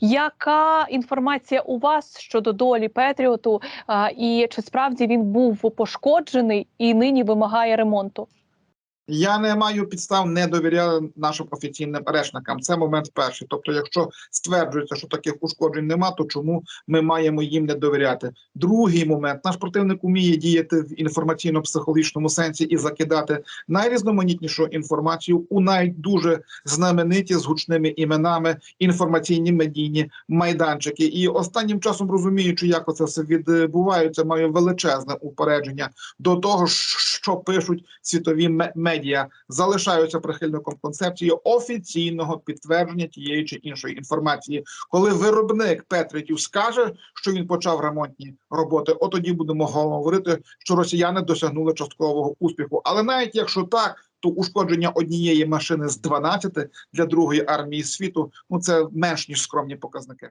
Яка інформація у вас щодо долі Петріоту? І чи справді він був пошкоджений і нині вимагає ремонту? Я не маю підстав не довіряти нашим офіційним речникам. Це момент перший. Тобто, якщо стверджується, що таких ушкоджень нема, то чому ми маємо їм не довіряти? Другий момент наш противник уміє діяти в інформаційно-психологічному сенсі і закидати найрізноманітнішу інформацію у навіть дуже знамениті з гучними іменами інформаційні медійні майданчики. І останнім часом розуміючи, як оце все відбувається, маю величезне упередження до того, що пишуть світові ме- медіа, залишаються прихильником концепції офіційного підтвердження тієї чи іншої інформації. Коли виробник Петритів скаже, що він почав ремонтні роботи, от тоді будемо говорити, що росіяни досягнули часткового успіху. Але навіть якщо так. То ушкодження однієї машини з 12 для другої армії світу ну це менш ніж скромні показники.